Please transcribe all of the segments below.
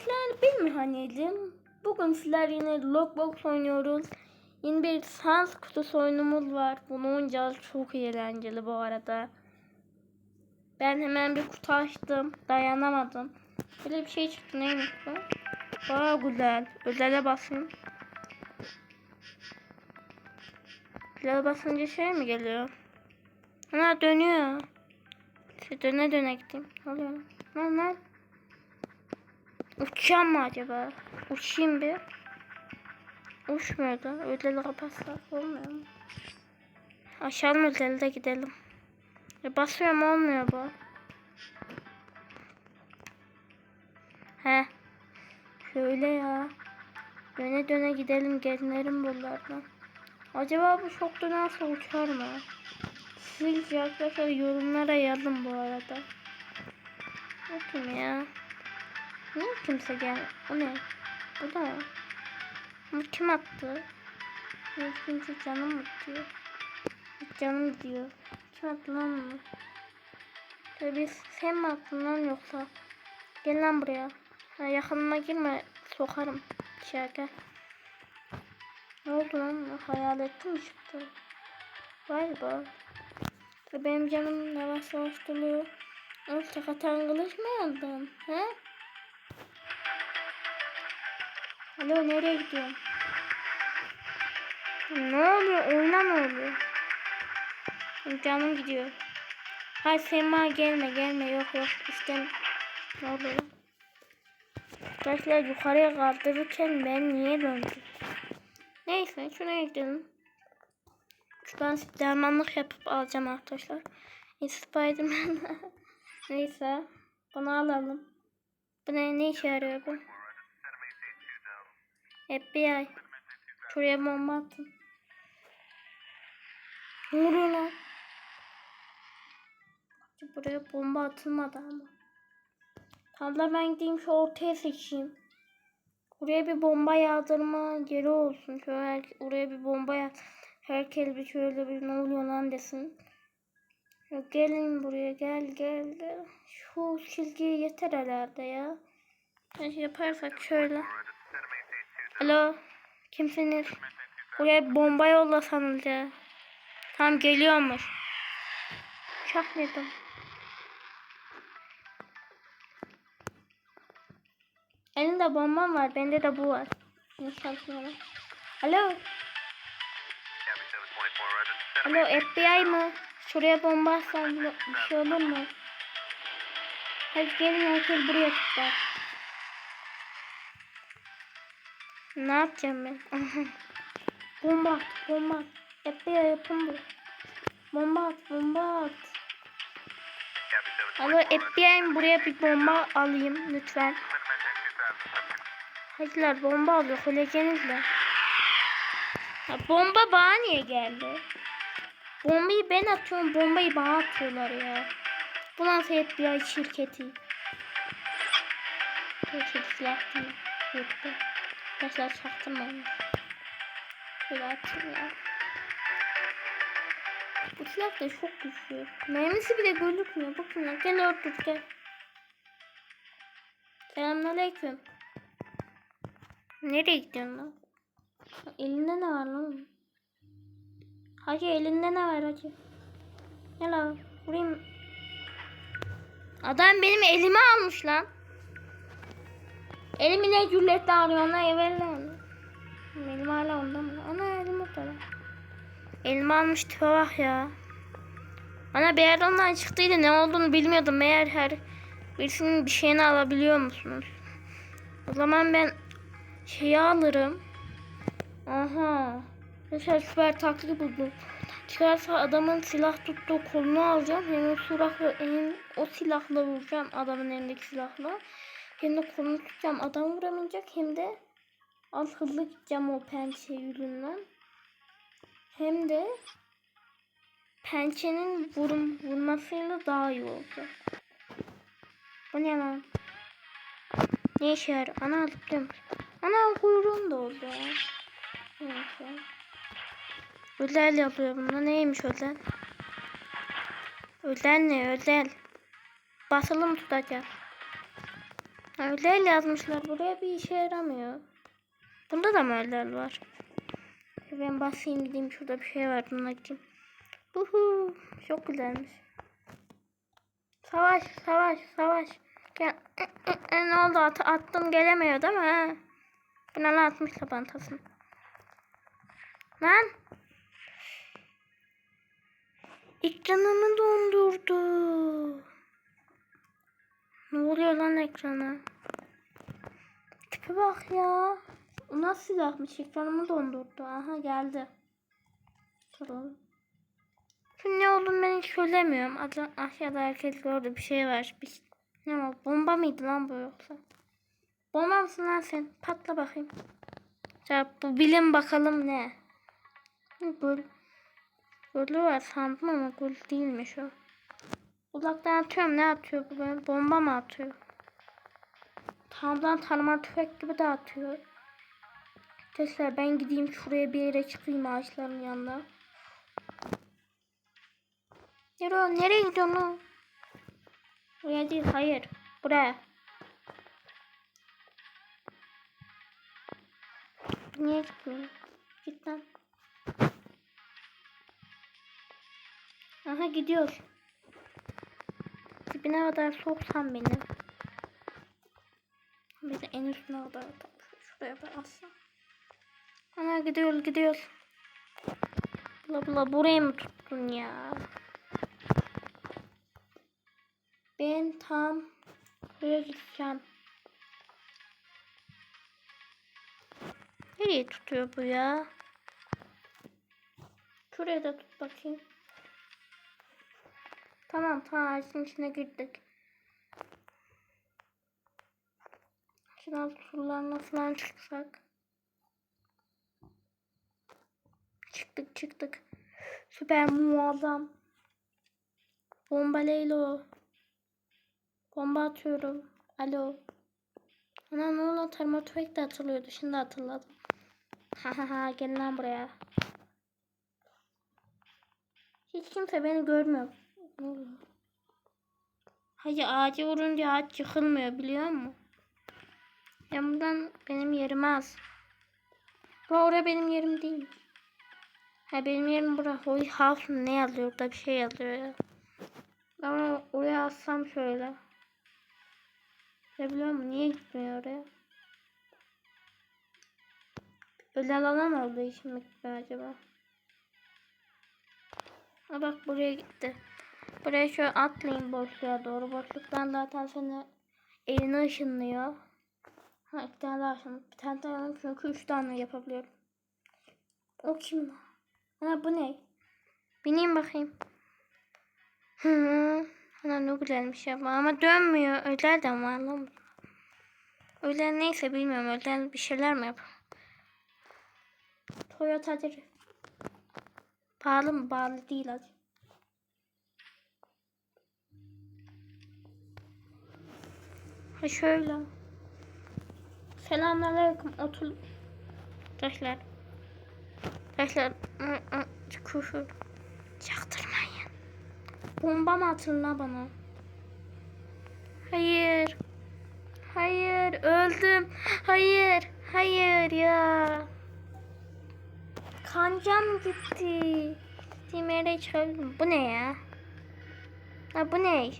sizlerle bir mihaniyedim. Bugün sizler yine Lockbox oynuyoruz. Yine bir sans kutusu oyunumuz var. Bunu oynayacağız. Çok eğlenceli bu arada. Ben hemen bir kutu açtım. Dayanamadım. Böyle bir şey çıktı. Neymiş bu? Baya güzel. Özele basayım. Özele basınca şey mi geliyor? Ha dönüyor. Şu döne döne gideyim. Ne oluyor? Lan lan. Uçacağım mı acaba? Uçayım bir. Uçmuyor da. Ödeli kapatsak olmuyor mu? Aşağı mı de gidelim. Ya basıyorum olmuyor bu. He. Şöyle ya. Döne döne gidelim gelinerim buralardan. Acaba bu çok dönerse uçar mı? Sizce arkadaşlar yorumlara yazın bu arada. Bakayım ya. Niye kimse gel? O ne? Bu da ne? Bu kim attı? Hiç kimse canım diyor? Canım diyor. Kim attı lan bunu? Tabii sen mi attın lan yoksa? Gel lan buraya. Ha, yakınıma girme. Sokarım. Şaka. Ne oldu lan? Hayaletli mi çıktı? Galiba. Benim canım yavaş yavaş doluyor. Orta katan kılıç mı aldın? He? Alo nereye gidiyorsun? Ne oluyor? Oyuna mı oluyor? Canım gidiyor. Hay Sema gelme gelme yok yok işte ne oluyor? Arkadaşlar yukarıya kaldırırken ben niye döndüm? Neyse şuraya gidelim. Şuradan dermanlık yapıp alacağım arkadaşlar. Spiderman. Neyse. Bunu alalım. Bu ne, ne işe yarıyor bu? FBI. Şuraya bomba attım. Ne oluyor lan? Buraya bomba atılmadı ama. Da ben gideyim şu ortaya seçeyim. Buraya bir bomba yağdırma yeri olsun. Şöyle oraya bir bomba yağ. Herkes bir şöyle bir ne oluyor lan desin. Ya gelin buraya gel gel. gel. Şu çizgi yeter herhalde. Ya şey yaparsak şöyle. Alo. Kimsiniz? Buraya bomba yollasanız ya. Tamam geliyormuş. Uçak dedim. Elinde bombam var. Bende de bu var. Çalışıyorum? Alo. Alo FBI mı? Şuraya bomba atsan bir şey olur mu? Hadi gelin herkes buraya tutar. Ne yapacağım ben? bomba at, bomba at. FBI yapın bu. Bomba at, bomba at. Alo FBI buraya bir bomba alayım lütfen. Hadiler bomba alıyor kolegenizle. Ya bomba bana niye geldi? Bombayı ben atıyorum, bombayı bana atıyorlar ya. Bu nasıl FBI şirketi? Gerçek silah değil. Yoktu. Arkadaşlar çaktırmayın. Şöyle atayım ya. Bu silah da çok güçlü. Mermisi bile gözükmüyor. Bakın lan gel öldür gel. Selamünaleyküm. Nereye gidiyorsun lan? Elinde ne var lan? Hacı elinde ne var hacı? Gel abi vurayım. Adam benim elimi almış lan. Elimi ne cüretle arıyor ona evvel. Elim hala onda mı? Ana elim orada lan. Elimi almış bak ya. Bana bir yer ondan çıktıydı ne olduğunu bilmiyordum. Meğer her birisinin bir şeyini alabiliyor musunuz? O zaman ben şeyi alırım. Aha. Mesela süper taktik buldum. Çıkarsa adamın silah tuttuğu kolunu alacağım. Hem o silahla, hem o silahla vuracağım adamın elindeki silahla. Hem de kolunu tutacağım. Adam vuramayacak hem de az hızlı gideceğim o pençe yüzünden. Hem de pençenin vurum, vurmasıyla daha iyi olacak. Bu ne lan? Ne işe yarar? Ana alıp Ana kuyruğum da oldu. Neyse. Özel yapıyor bunda. Neymiş özel? Özel ne özel? Basılı mı tutacak? Öyle yazmışlar. Buraya bir işe yaramıyor. Bunda da mı öyle var? Ben basayım gideyim. Şurada bir şey var. Buna gideyim. Uhu. Çok güzelmiş. Savaş, savaş, savaş. Gel. Ne oldu? At, attım gelemiyor değil mi? Ha? Buna atmış tabantasını. Lan. Ekranımı dondurdu. Ne oluyor lan ekrana? Tipe bak ya. O nasıl silahmış? Ekranımı dondurdu. Aha geldi. Soralım. Şu ne olduğunu ben hiç söylemiyorum. Aşağıda herkes gördü. Bir şey var. Bir, ne o? Bomba mıydı lan bu yoksa? Bomba mısın lan sen? Patla bakayım. Ya bu bilim bakalım ne? Gül. Gülü var sandım ama gül değilmiş o. Uzaktan atıyorum. Ne atıyor bu böyle? Bomba mı atıyor? Tamdan tanıma tüfek gibi de atıyor. Tesla ben gideyim şuraya bir yere çıkayım ağaçların yanına. Nereye, nereye gidiyorsun? Buraya değil, hayır. Buraya. Niye gitmiyor? Git lan. Aha gidiyor. Dibine kadar soksan beni. Bir de en üstüne kadar. Şuraya ben alsam. Ana gidiyor gidiyor. Bula bula buraya mı tuttun ya? Ben tam buraya gideceğim. Nereye tutuyor bu ya? Şuraya da tut bakayım. Tamam tamam ağacın içine girdik. Şuradan surlarına falan çıksak. Çıktık çıktık. Süper muazzam. Bomba Leylo. Bomba atıyorum. Alo. Ana ne oldu? Termotüfek de atılıyordu. Şimdi hatırladım. Ha ha ha gelin lan buraya. Hiç kimse beni görmüyor. Hayır ağaca vurunca ağaç yıkılmıyor biliyor musun? Ya buradan benim yerim az. Bu oraya benim yerim değil. Ha benim yerim bura. Hoy house ne yazıyor? Orada bir şey yazıyor ya. Onu oraya assam şöyle. Ne biliyor musun? Niye gitmiyor oraya? Öyle alan mi gitmiyor acaba? Ha bak buraya gitti. Buraya şöyle atlayayım boşluğa doğru. Boşluktan zaten seni elini ışınlıyor. Ha iki tane daha ışınlıyor. Bir tane daha yapayım çünkü üç tane yapabiliyorum. O kim? Ha bu ne? Bineyim bakayım. Hı hı. Ana ne güzelmiş ya. Ama dönmüyor. Öyle de var lan. Öyle neyse bilmiyorum. Öyle bir şeyler mi yapıyor? Toyota'dır. Pahalı mı? Pahalı değil hadi. Ha şöyle. Selamünaleyküm. Otur. I, ı, Küfür. Çaktırmayın. Bomba mı atın bana? Hayır. Hayır. Öldüm. Hayır. Hayır ya. Kancam gitti. Dimere çaldım. Bu ne ya? Ha bu ne?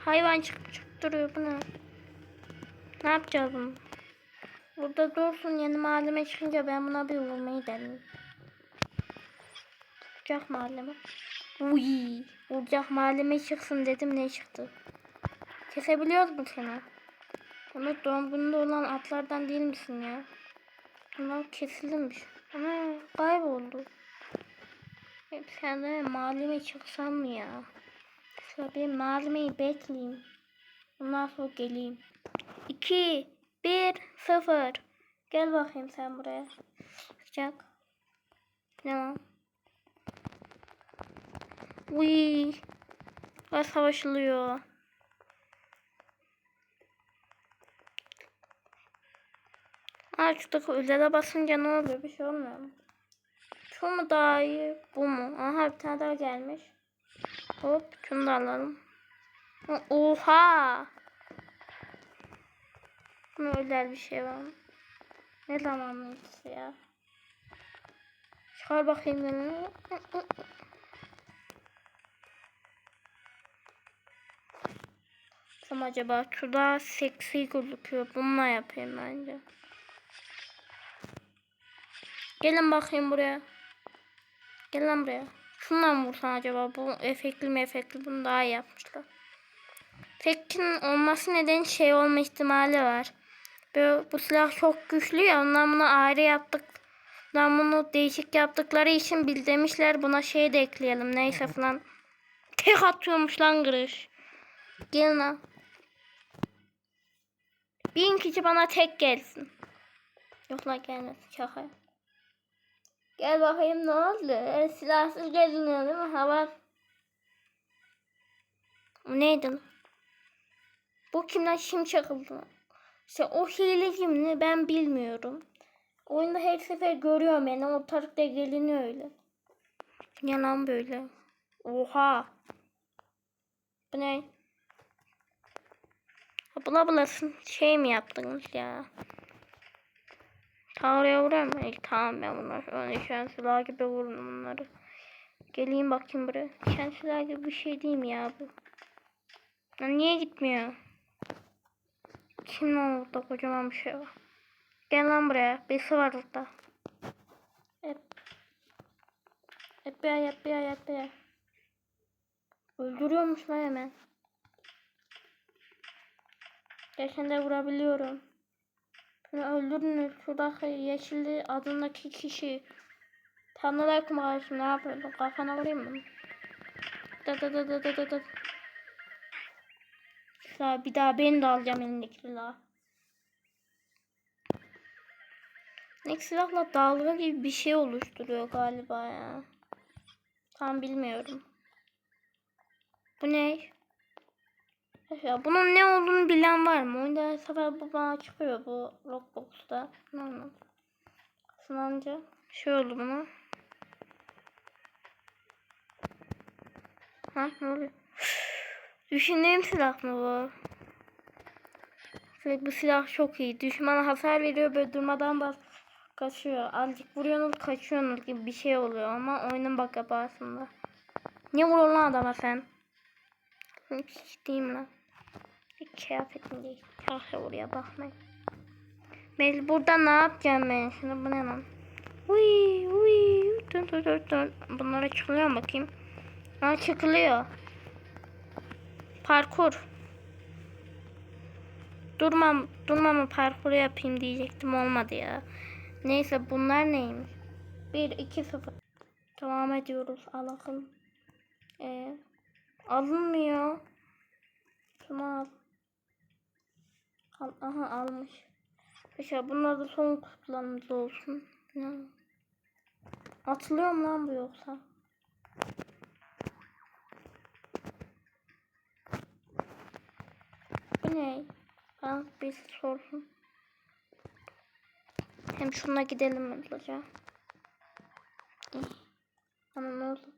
Hayvan çıkıp çıkıp duruyor bu ne? Ne yapacağız? Burada dursun yeni malzeme çıkınca ben buna bir vurmayı deneyim. Vuracak malzeme. Uy, vuracak malzeme çıksın dedim ne çıktı? Kesebiliyoruz mu seni? Ama doğum gününde olan atlardan değil misin ya? Bunlar kesilmiş. Ama kayboldu. Hep senden malzeme çıksam mı ya? Şöyle bir malzemeyi bekleyeyim. Ondan sonra geleyim. 2, 1, 0. Gel bakayım sen buraya. Çıkacak. Tamam. Uy. Var savaşılıyor. Aa şuradaki ölere basınca ne oluyor? Bir şey olmuyor mu? Şu mu daha iyi? Bu mu? Aha bir tane daha gelmiş. Hop şunu da alalım. Oha! Buna özel bir şey var? Ne zaman mıydı ya? Çıkar bakayım beni. Ama acaba şurada seksi gözüküyor. Bununla yapayım bence. Gelin bakayım buraya. Gel lan buraya. Şundan mı vursan acaba? Bu efektli mi efektli bunu daha iyi yapmışlar. Tekin olması nedeni şey olma ihtimali var. Böyle, bu silah çok güçlü ya ondan bunu ayrı yaptık. Ondan bunu değişik yaptıkları için bildirmişler buna şey de ekleyelim neyse falan. Tek atıyormuş lan kırış. Gel lan. Bin kişi bana tek gelsin. Yok lan gelmesin şaka. Gel bakayım ne oldu? E, silahsız geziniyor değil mi? Hava. Bu neydi lan? Bu kimden şimdi çakıldı? İşte o hileci mi ben bilmiyorum. Oyunda her sefer görüyorum yani ortalıkta geliniyor öyle. Yalan böyle. Oha. Bu ne? Bula bulasın şey mi yaptınız ya? Ta oraya vurar mı? İyi, tamam ben bunlar. Öyle şanslılar gibi vurun bunları. Geleyim bakayım buraya. Şanslılar gibi bir şey değil mi ya bu? Lan niye gitmiyor? Kim orada kocaman bir şey var. Gel lan buraya. Birisi var orada. Hep. Hep bir ay, hep bir ay, hep bir ay. Öldürüyormuş lan hemen. Geçen de vurabiliyorum. Beni öldürün. Şuradaki yeşilli adındaki kişi. Selamünaleyküm kardeşim ne yapıyorsun? Kafana vurayım mı? Da da da da da da da. Ya bir daha ben de alacağım elindeki silahı. Ne silahla dalga gibi bir şey oluşturuyor galiba ya. Tam bilmiyorum. Bu ne? Ya bunun ne olduğunu bilen var mı? Oyunda her sefer bu bana çıkıyor bu Rockbox'ta. Ne anladım. Sınanca şey oldu buna. Ha ne oluyor? Düşündüğüm silah mı bu? Sürekli bu silah çok iyi. Düşmana hasar veriyor böyle durmadan bas kaçıyor. Azıcık vuruyorsunuz kaçıyorsunuz gibi bir şey oluyor ama oyunun bak aslında. Niye vuruyor lan adama sen? Hiç değil lan. Hiç kıyafetim değil. Kahve oraya bakmayın. Ben burada ne yapacağım ben şimdi bu ne lan? Uy uy dön dön dön dön. Bunlara çıkılıyor bakayım? Ha çıkılıyor. Parkur. Durmam, durmamı parkuru yapayım diyecektim olmadı ya. Neyse bunlar neymiş? 1 2 0. Devam ediyoruz. Allah'ım. Ee, alınmıyor. Şunu al. al. Aha almış. Peki bunlar da son kutularımız olsun. Ne? Atılıyor mu lan bu yoksa? Ne? Bana bir sorsun. Hem şuna gidelim hızlıca. Ama ne oldu?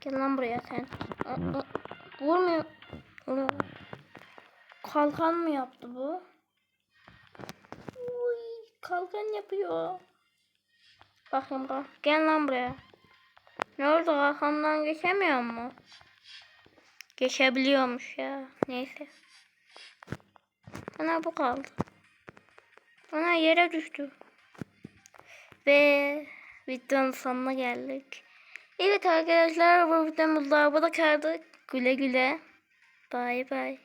Gel lan buraya sen. Aa, aa, Vurmuyor. Kalkan mı yaptı bu? Uy, kalkan yapıyor. Bakayım bak. Gel lan buraya. Ne oldu kalkandan geçemiyor mu? Geçebiliyormuş ya. Neyse. Ana bu kaldı. Ana yere düştü. Ve videonun sonuna geldik. Evet arkadaşlar bu videomuzda burada kaldık. Güle güle. Bay bay.